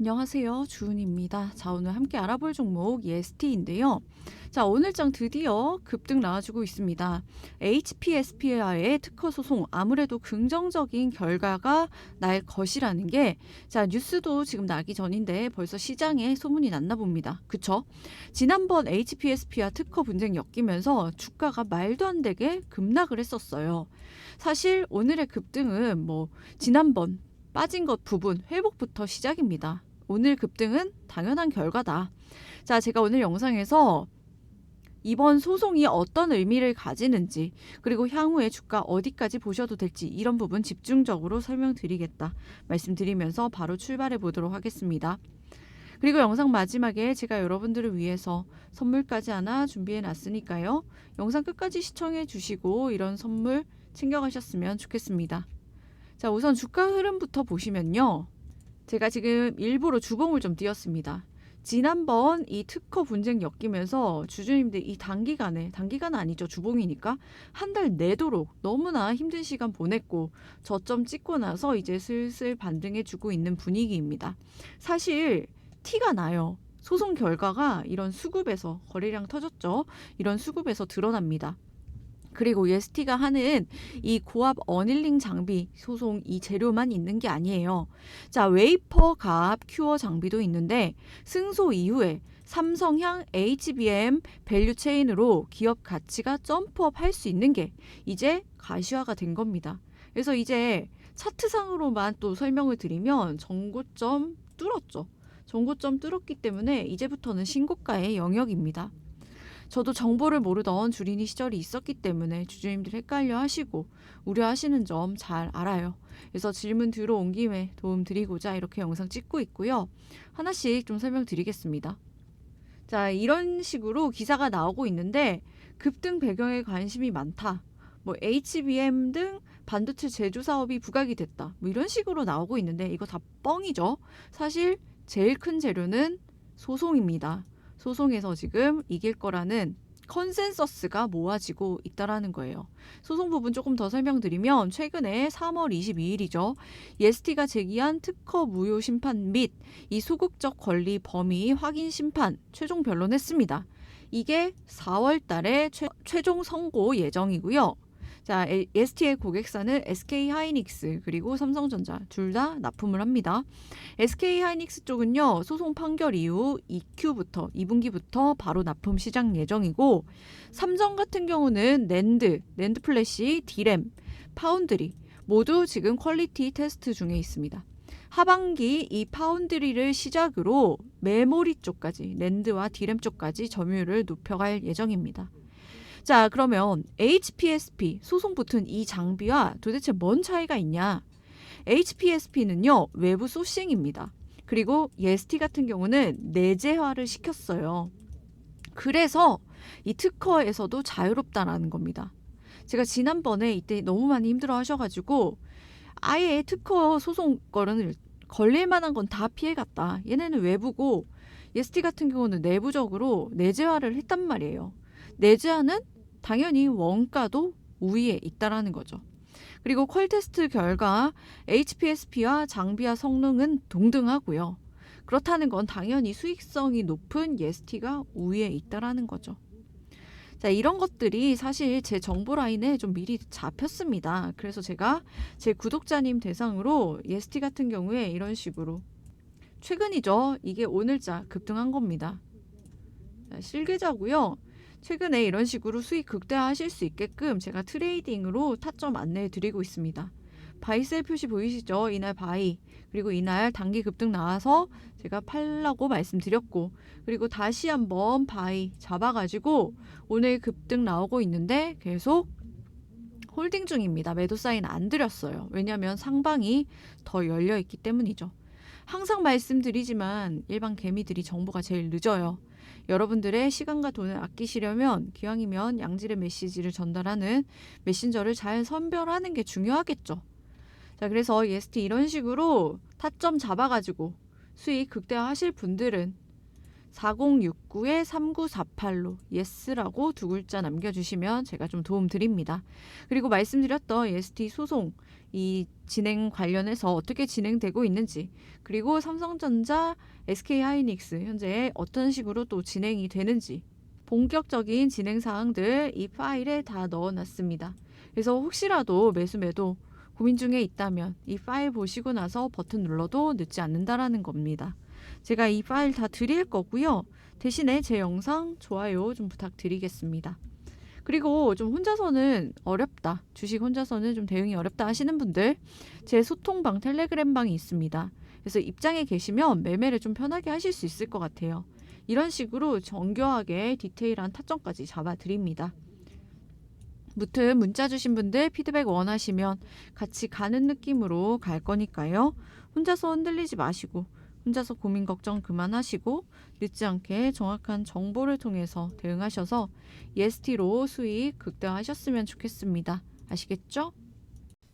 안녕하세요. 주은입니다. 자, 오늘 함께 알아볼 종목 EST인데요. 자, 오늘장 드디어 급등 나와주고 있습니다. HPSP와의 특허 소송 아무래도 긍정적인 결과가 날 것이라는 게 자, 뉴스도 지금 나기 전인데 벌써 시장에 소문이 났나 봅니다. 그쵸? 지난번 HPSP와 특허 분쟁 엮이면서 주가가 말도 안 되게 급락을 했었어요. 사실 오늘의 급등은 뭐 지난번 빠진 것 부분 회복부터 시작입니다. 오늘 급등은 당연한 결과다. 자, 제가 오늘 영상에서 이번 소송이 어떤 의미를 가지는지 그리고 향후에 주가 어디까지 보셔도 될지 이런 부분 집중적으로 설명드리겠다 말씀드리면서 바로 출발해 보도록 하겠습니다. 그리고 영상 마지막에 제가 여러분들을 위해서 선물까지 하나 준비해 놨으니까요. 영상 끝까지 시청해 주시고 이런 선물 챙겨가셨으면 좋겠습니다. 자, 우선 주가 흐름부터 보시면요. 제가 지금 일부러 주봉을 좀 띄었습니다. 지난번 이 특허 분쟁 엮이면서 주주님들 이 단기간에 단기간은 아니죠 주봉이니까 한 달 내도록 너무나 힘든 시간 보냈고 저점 찍고 나서 이제 슬슬 반등해주고 있는 분위기입니다. 사실 티가 나요. 소송 결과가 이런 수급에서 거래량 터졌죠. 이런 수급에서 드러납니다. 그리고 EST가 하는 이 고압 어닐링 장비 소송 이 재료만 있는 게 아니에요. 자, 웨이퍼 가압 큐어 장비도 있는데 승소 이후에 삼성향 HBM 밸류 체인으로 기업 가치가 점프업 할 수 있는 게 이제 가시화가 된 겁니다. 그래서 이제 차트상으로만 또 설명을 드리면 정고점 뚫었죠. 정고점 뚫었기 때문에 이제부터는 신고가의 영역입니다. 저도 정보를 모르던 주린이 시절이 있었기 때문에 주주님들 헷갈려 하시고 우려하시는 점 잘 알아요. 그래서 질문 들어온 김에 도움 드리고자 이렇게 영상 찍고 있고요. 하나씩 좀 설명드리겠습니다. 자, 이런 식으로 기사가 나오고 있는데 급등 배경에 관심이 많다. 뭐 HBM 등 반도체 제조 사업이 부각이 됐다. 뭐 이런 식으로 나오고 있는데 이거 다 뻥이죠. 사실 제일 큰 재료는 소송입니다. 소송에서 지금 이길 거라는 컨센서스가 모아지고 있다라는 거예요. 소송 부분 조금 더 설명드리면 최근에 3월 22일이죠. 예스티가 제기한 특허 무효 심판 및 이 소극적 권리 범위 확인 심판 최종 변론했습니다. 이게 4월 달에 최, 최종 선고 예정이고요. 자, ST의 고객사는 SK 하이닉스 그리고 삼성전자 둘 다 납품을 합니다. SK 하이닉스 쪽은요 소송 판결 이후 2Q부터 2분기부터 바로 납품 시작 예정이고 삼성 같은 경우는 낸드, 낸드 플래시, 디램, 파운드리 모두 지금 퀄리티 테스트 중에 있습니다. 하반기 이 파운드리를 시작으로 메모리 쪽까지 랜드와 디램 쪽까지 점유율을 높여갈 예정입니다. 자, 그러면 HPSP 소송 붙은 이 장비와 도대체 뭔 차이가 있냐? HPSP는요, 외부 소싱입니다. 그리고 EST 같은 경우는 내재화를 시켰어요. 그래서 이 특허에서도 자유롭다라는 겁니다. 제가 지난번에 이때 너무 많이 힘들어 하셔가지고 아예 특허 소송 거는 걸릴 만한 건 다 피해갔다. 얘네는 외부고 EST 같은 경우는 내부적으로 내재화를 했단 말이에요. 내재화는 당연히 원가도 우위에 있다라는 거죠. 그리고 퀄 테스트 결과 HPSP와 장비와 성능은 동등하고요. 그렇다는 건 당연히 수익성이 높은 예스티가 우위에 있다라는 거죠. 자, 이런 것들이 사실 제 정보 라인에 좀 미리 잡혔습니다. 그래서 제가 제 구독자님 대상으로 예스티 같은 경우에 이런 식으로 최근이죠. 이게 오늘자 급등한 겁니다. 자, 실계자고요. 최근에 이런 식으로 수익 극대화하실 수 있게끔 제가 트레이딩으로 타점 안내해 드리고 있습니다. 바이셀 표시 보이시죠? 이날 바이 그리고 이날 단기 급등 나와서 제가 팔라고 말씀드렸고 그리고 다시 한번 바이 잡아가지고 오늘 급등 나오고 있는데 계속 홀딩 중입니다. 매도 사인 안 드렸어요. 왜냐하면 상방이 더 열려 있기 때문이죠. 항상 말씀드리지만 일반 개미들이 정보가 제일 늦어요. 여러분들의 시간과 돈을 아끼시려면 기왕이면 양질의 메시지를 전달하는 메신저를 잘 선별하는 게 중요하겠죠. 자, 그래서 EST 이런 식으로 타점 잡아가지고 수익 극대화하실 분들은 4069에 3948로 예스라고 두 글자 남겨주시면 제가 좀 도움 드립니다. 그리고 말씀드렸던 EST 소송 이 진행 관련해서 어떻게 진행되고 있는지 그리고 삼성전자, SK 하이닉스 현재 어떤 식으로 또 진행이 되는지 본격적인 진행 사항들 이 파일에 다 넣어놨습니다. 그래서 혹시라도 매수 매도 고민 중에 있다면 이 파일 보시고 나서 버튼 눌러도 늦지 않는다라는 겁니다. 제가 이 파일 다 드릴 거고요. 대신에 제 영상 좋아요 좀 부탁드리겠습니다. 그리고 좀 혼자서는 어렵다. 주식 혼자서는 좀 대응이 어렵다 하시는 분들 제 소통방 텔레그램 방이 있습니다. 그래서 입장에 계시면 매매를 좀 편하게 하실 수 있을 것 같아요. 이런 식으로 정교하게 디테일한 타점까지 잡아 드립니다. 무튼 문자 주신 분들 피드백 원하시면 같이 가는 느낌으로 갈 거니까요. 혼자서 흔들리지 마시고 혼자서 고민 걱정 그만하시고 늦지 않게 정확한 정보를 통해서 대응하셔서 EST로 수익 극대화하셨으면 좋겠습니다. 아시겠죠?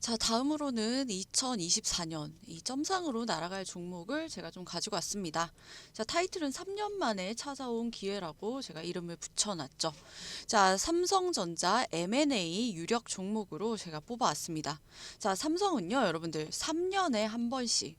자, 다음으로는 2024년 이 점상으로 날아갈 종목을 제가 좀 가지고 왔습니다. 자, 타이틀은 3년 만에 찾아온 기회라고 제가 이름을 붙여놨죠. 자, 삼성전자 M&A 유력 종목으로 제가 뽑아왔습니다. 자, 삼성은요, 여러분들 3년에 한 번씩